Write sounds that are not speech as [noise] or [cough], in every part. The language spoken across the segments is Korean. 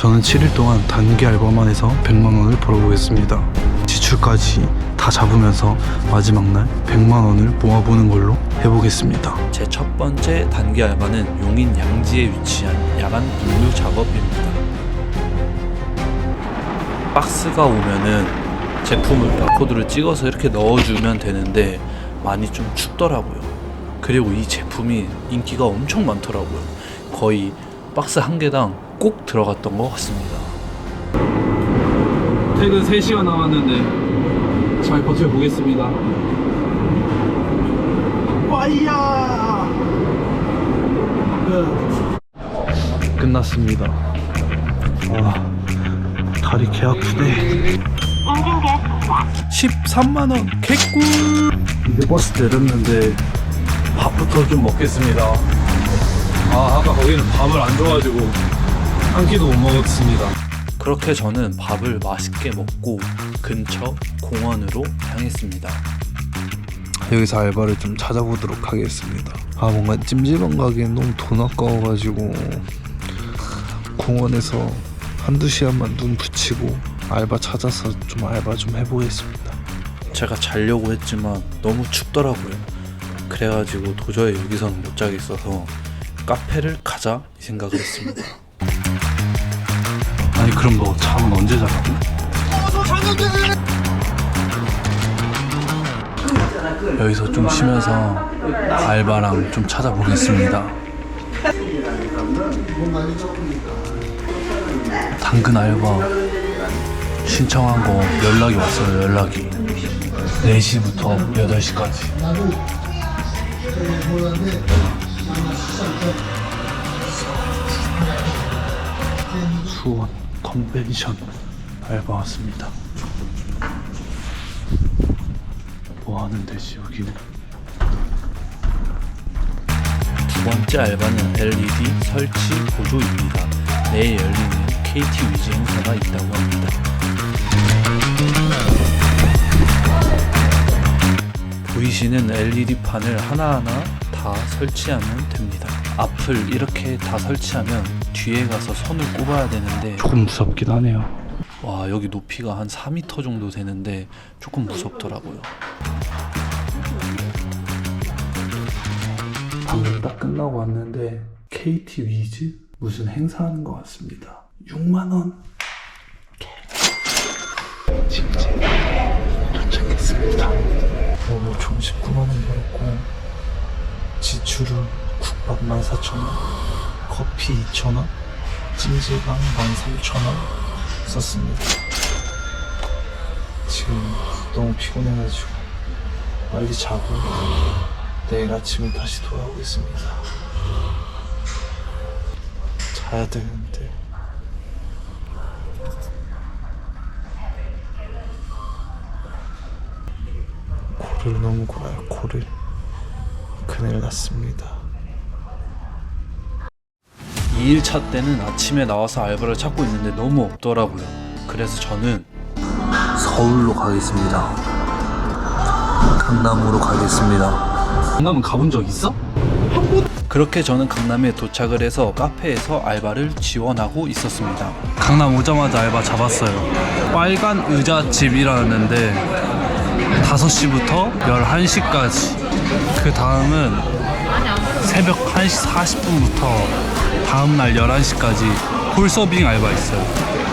저는 7일 동안 단기 알바만 해서 100만 원을 벌어보겠습니다. 지출까지 다 잡으면서 마지막 날 100만 원을 모아보는 걸로 해보겠습니다. 제 첫 번째 단기 알바는 용인 양지에 위치한 야간 분류 작업입니다. 박스가 오면은 제품을 바코드를 찍어서 이렇게 넣어주면 되는데 많이 좀 춥더라고요. 그리고 이 제품이 인기가 엄청 많더라고요. 거의 박스 한 개당 꼭 들어갔던 것 같습니다. 퇴근 3시간 남았는데 잘 버텨보겠습니다. 끝났습니다. 와, 다리 개 아프네. 13만 원 개꿀. 이제 버스 내렸는데 밥부터 좀 먹겠습니다. 아, 아까 거기는 밥을 안 줘가지고 한 끼도 못 먹었습니다. 그렇게 저는 밥을 맛있게 먹고 근처 공원으로 향했습니다. 여기서 알바를 좀 찾아보도록 하겠습니다. 아 뭔가 찜질방 가기엔 너무 돈 아까워가지고 공원에서 한두 시간만 눈 붙이고 알바 찾아서 좀 알바 좀 해보겠습니다. 제가 자려고 했지만 너무 춥더라고요. 그래가지고 도저히 여기서는 못 자겠어서 카페를 가자 이 생각을 했습니다. [laughs] 그럼 너 잠은 언제 자라고? 여기서 좀 쉬면서 알바랑 좀 찾아보겠습니다. 당근 알바 신청한 거 연락이 왔어요. 연락이 4시부터 8시까지. 수원 컨벤션 알바 왔습니다. 뭐 하는 데지 여기는? 두 번째 알바는 LED 설치 보조입니다. 내일 열리는 KT 위즈 행사가 있다고 합니다. 보이시는 LED 판을 하나하나 다 설치하면 됩니다. 앞을 이렇게 다 설치하면 뒤에 가서 선을 꼽아야 되는데 조금 무섭긴 하네요. 와 여기 높이가 한 4m 정도 되는데 조금 무섭더라고요. 방금 딱 끝나고 왔는데 KT 위즈 무슨 행사하는 것 같습니다. 6만 원. 도착했습니다. 오늘 총 19만 원 벌었고 지출은 국밥 14,000원, 커피 2,000원, 찜질방 13,000원 썼습니다. 지금 너무 피곤해가지고 빨리 자고 내일 아침에 다시 돌아오겠습니다. 자야 되는데. 코를 너무 골아요, 코를. 큰일 났습니다. 2일차 때는 아침에 나와서 알바를 찾고 있는데 너무 없더라고요. 그래서 저는 서울로 가겠습니다. 강남으로 가겠습니다. 강남은 가본 적 있어? 그렇게 저는 강남에 도착을 해서 카페에서 알바를 지원하고 있었습니다. 강남 오자마자 알바 잡았어요. 빨간 의자집이라는데 5시부터 11시까지. 그 다음은 새벽 1시 40분부터 다음날 11시까지 홀서빙 알바 있어요.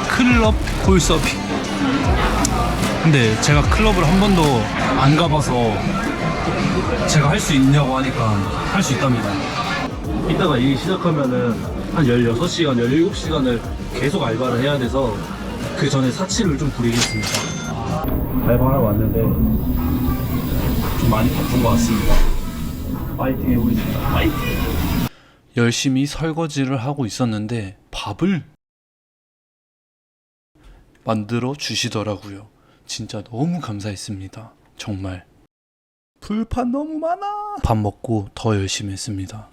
클럽 홀서빙. 근데 제가 클럽을 한 번도 안 가봐서 제가 할 수 있냐고 하니까 할 수 있답니다. 이따가 일 시작하면은 한 16시간, 17시간을 계속 알바를 해야 돼서 그 전에 사치를 좀 부리겠습니다. 알바하러 왔는데 좀 많이 바쁜 것 같습니다. 파이팅 해보겠습니다. 파이팅! 열심히 설거지를 하고 있었는데 밥을 만들어 주시더라고요. 진짜 너무 감사했습니다. 정말. 불판 너무 많아. 밥 먹고 더 열심히 했습니다.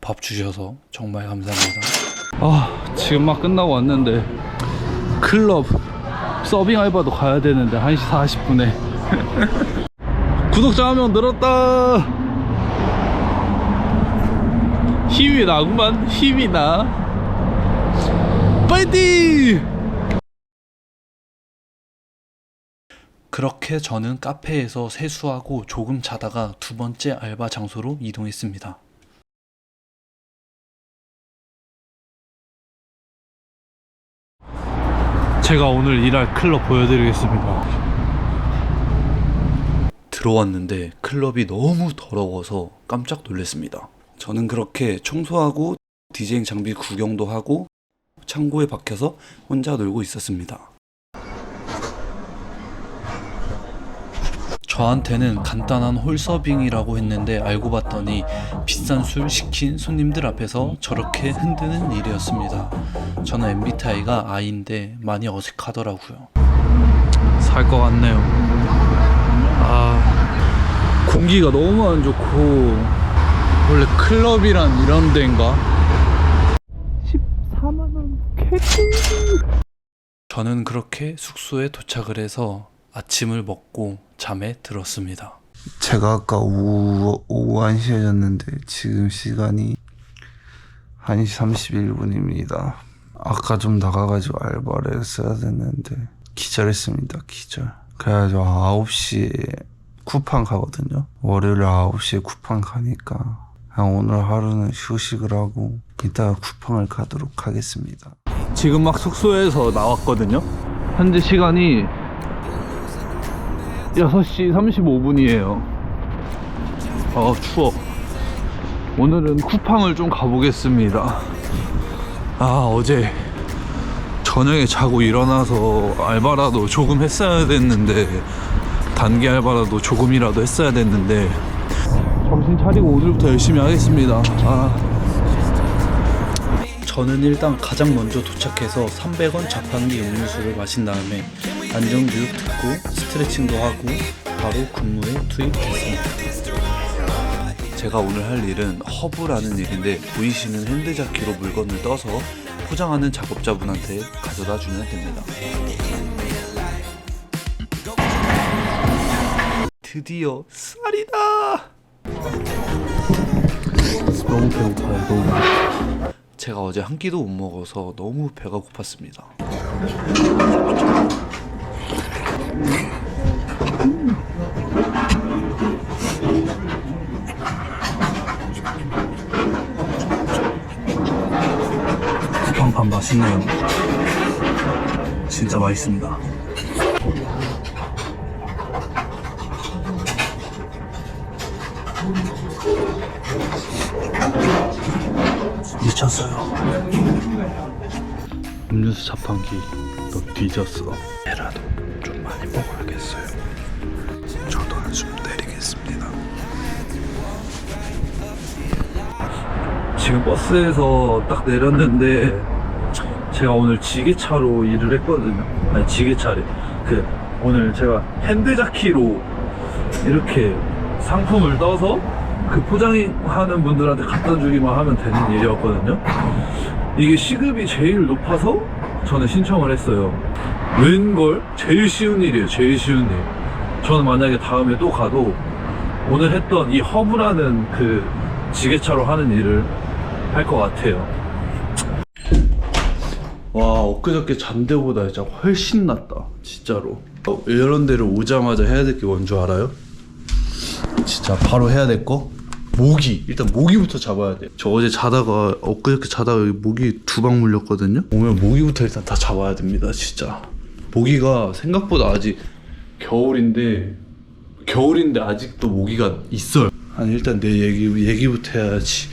밥 주셔서 정말 감사합니다. 아 지금 막 끝나고 왔는데 클럽 서빙 알바도 가야 되는데 1시 40분에 [laughs] 구독자 한 명 늘었다 힘이 나구만 힘이 나 파이팅! 그렇게 저는 카페에서 세수하고 조금 자다가 두 번째 알바 장소로 이동했습니다. 제가 오늘 일할 클럽 보여드리겠습니다. 들어왔는데 클럽이 너무 더러워서 깜짝 놀랐습니다. 저는 그렇게 청소하고 디제잉 장비 구경도 하고 창고에 박혀서 혼자 놀고 있었습니다. 저한테는 간단한 홀서빙이라고 했는데 알고 봤더니 비싼 술 시킨 손님들 앞에서 저렇게 흔드는 일이었습니다. 저는 MBTI가 I인데 많이 어색하더라고요. 살 것 같네요. 아, 공기가 너무 안 좋고, 원래 클럽이란 이런 데인가? 14만원 저는 그렇게 숙소에 도착을 해서 아침을 먹고 잠에 들었습니다. 제가 아까 오후, 오후 1시에 잤는데 지금 시간이 1시 31분입니다. 아까 좀 나가가지고 알바를 했어야 됐는데 기절했습니다. 기절. 그래가지고 9시에 쿠팡 가거든요. 월요일 9시에 쿠팡 가니까 오늘 하루는 휴식을 하고 이따가 쿠팡을 가도록 하겠습니다. 지금 막 숙소에서 나왔거든요. 현재 시간이 6시 35분이에요. 아, 추워. 오늘은 쿠팡을 좀 가보겠습니다. 아, 어제 저녁에 자고 일어나서 알바라도 조금 했어야 됐는데, 단기 알바라도 조금이라도 했어야 됐는데, 정신 차리고 오늘부터 열심히 하겠습니다. 아. 저는 일단 가장 먼저 도착해서 300원 자판기 음료수를 마신 다음에 안정교육 듣고 스트레칭도 하고 바로 근무에 투입됐습니다. 제가 오늘 할 일은 허브라는 일인데 보이시는 핸드자키로 물건을 떠서 포장하는 작업자분한테 가져다 주면 됩니다. 드디어 쌀이다! 너무 배고파요, 너무. 제가 어제 한 끼도 못 먹어서 너무 배가 고팠습니다. 쿠팡밥 맛있네요. 진짜 맛있습니다. 미쳤어요. 음료수 자판기 너 뒤졌어. 애라도 좀 많이 먹어야겠어요. 저도 한숨 내리겠습니다. 지금 버스에서 딱 내렸는데 제가 오늘 지게차로 일을 했거든요. 아니 지게차래. 그 오늘 제가 핸드자키로 이렇게 상품을 떠서 그 포장하는 분들한테 갖다 주기만 하면 되는 일이었거든요. 이게 시급이 제일 높아서 저는 신청을 했어요. 웬걸? 제일 쉬운 일이에요. 제일 쉬운 일. 저는 만약에 다음에 또 가도 오늘 했던 이 허브라는 그 지게차로 하는 일을 할 것 같아요. 와 엊그저께 잔 데보다 진짜 훨씬 낫다 진짜로 어, 이런 데를 오자마자 해야 될 게 뭔 줄 알아요? 진짜 바로 해야 될 거? 모기. 일단 모기부터 잡아야 돼요. 저 어제 자다가 엊그저께 자다가 여기 모기 두 방 물렸거든요? 오면 모기부터 일단 다 잡아야 됩니다 진짜. 모기가 생각보다 아직 겨울인데 겨울인데 아직도 모기가 있어요. 아니 일단 내 얘기 얘기부터 해야지.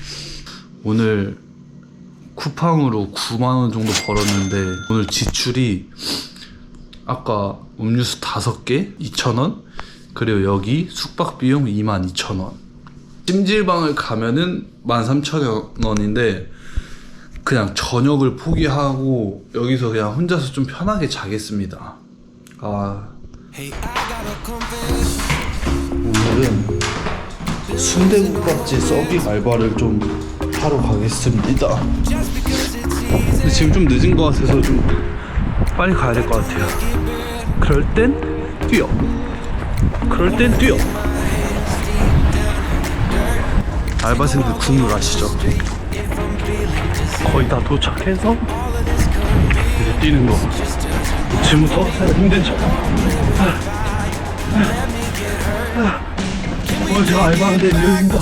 오늘 쿠팡으로 9만원 정도 벌었는데 오늘 지출이 아까 음료수 5개 2,000원? 그리고 여기 숙박 비용 22,000원 찜질방을 가면은 13,000원인데 그냥 저녁을 포기하고 여기서 그냥 혼자서 좀 편하게 자겠습니다 아 오늘은 순대국밥집 서빙 알바를 좀 하러 가겠습니다. 근데 지금 좀 늦은 것 같아서 좀 빨리 가야 될 것 같아요. 그럴 땐 뛰어. 그럴 땐 뛰어. 알바생들 국룰 아시죠? 거의 다 도착해서 뛰는 거. 지금부터 힘든 척. 오늘 제가 알바하는데 여기입니다.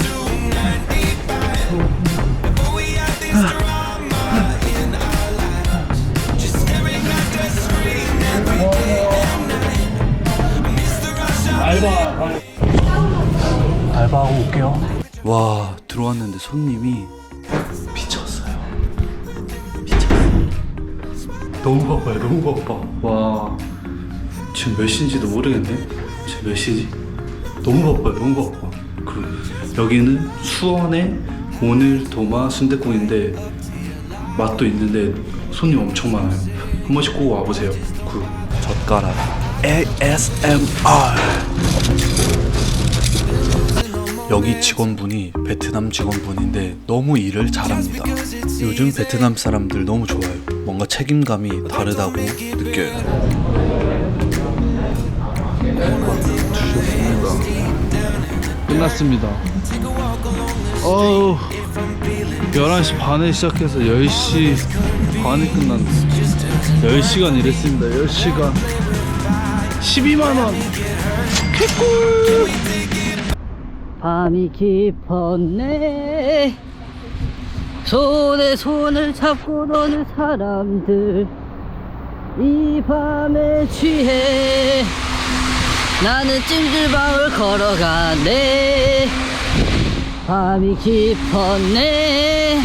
알바하고 올게요. 와 들어왔는데 손님이 미쳤어요. 미쳤어. 너무 바빠요. 너무 바빠. 와 지금 몇 시인지도 모르겠네. 지금 몇 시지? 너무 바빠요. 너무 바빠. 그리고 여기는 수원의 오늘 도마 순대국인데 맛도 있는데 손님 엄청 많아요. 한 번씩 꼭 와보세요. 그 젓가락 ASMR 여기 직원분이 베트남 직원분인데 너무 일을 잘합니다. 요즘 베트남 사람들 너무 좋아요. 뭔가 책임감이 다르다고 느껴요. 끝났습니다. 어우 11시 반에 시작해서 10시 반에 끝났네 10시간 일했습니다 10시간 12만원 밤이 깊었네. 손에 손을 잡고 노는 사람들 이 밤에 취해. 나는 찜질방을 걸어가네. 밤이 깊었네